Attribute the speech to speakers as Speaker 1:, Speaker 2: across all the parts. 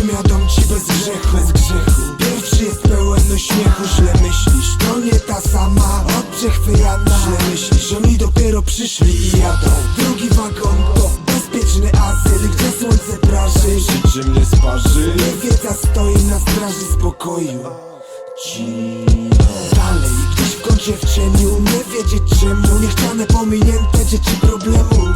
Speaker 1: Przymiotą ci bez grzechu, bez grzechu. Pierwszy jest pełen uśmiechu Źle myślisz, to nie ta sama. Od przechwyjana Źle myślisz, oni dopiero przyszli i jadą. Drugi wagon to bezpieczny azyl Gdzie słońce praży?
Speaker 2: Życie mnie sparzy
Speaker 1: Niewiedza stoi na straży spokoju. Cicho Dalej, gdzieś w kącie w cieniu. Nie wiedzieć czemu. Niechciane, pominięte dzieci problemu.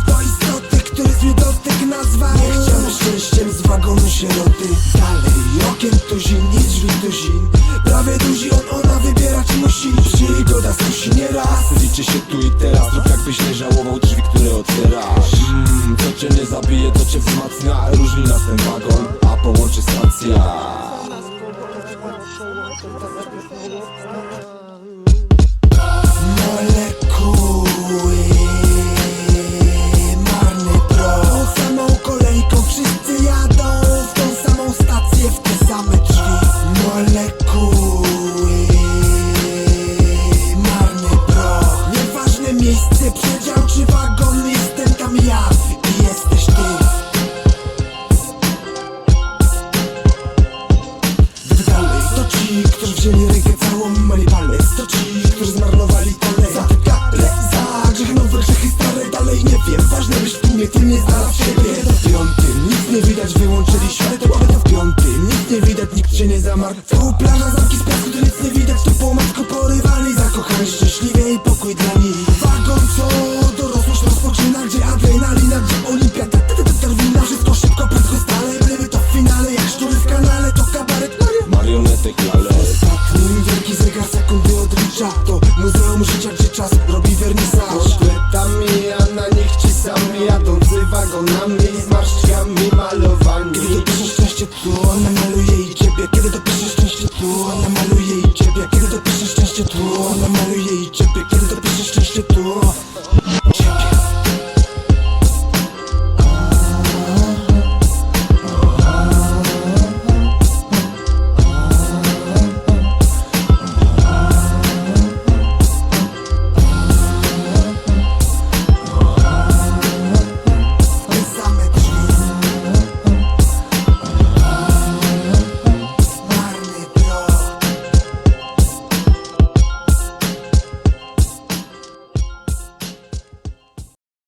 Speaker 1: Sieroty Dalej, okiem tuzin, nic drzwi tuzin Prawie duzi on, ona wybierać musi Przygoda skusi nieraz
Speaker 2: Liczy się tu i teraz Rób jakbyś nie żałował drzwi, które otwierasz mm, Co cię nie zabije, to cię wzmacnia Różni nas ten wagon, a połączy stacja
Speaker 1: nie znalazł siebie. W piątym, nic nie widać, wyłączyli światło to w piątym, nic nie widać, nikt się nie zamarł Wokół plaża, zamki z piasku, to nic nie widać Tu po matku porywali, zakochani szczęśliwie i pokój dla nich. Wagon, co dorosłość rozpoczyna Gdzie adrenalina, gdzie olimpiada Darwina, wszystko szybko, prędko, stale Ryby to w finale, jak szczury w kanale To kabaret. Mario
Speaker 2: Marionetek
Speaker 1: To muzeum życia, gdzie czas robi wernisaż.
Speaker 3: Portretami, a na nich ci sami Jadący wagonami marszczkami malowani.
Speaker 1: Kiedy dopiszesz szczęście tu, ona maluje i ciebie. Kiedy dopiszesz szczęście tu, ona maluje i ciebie. Kiedy dopiszesz szczęście tu, ona maluje i ciebie. Kiedy dopiszesz szczęście tu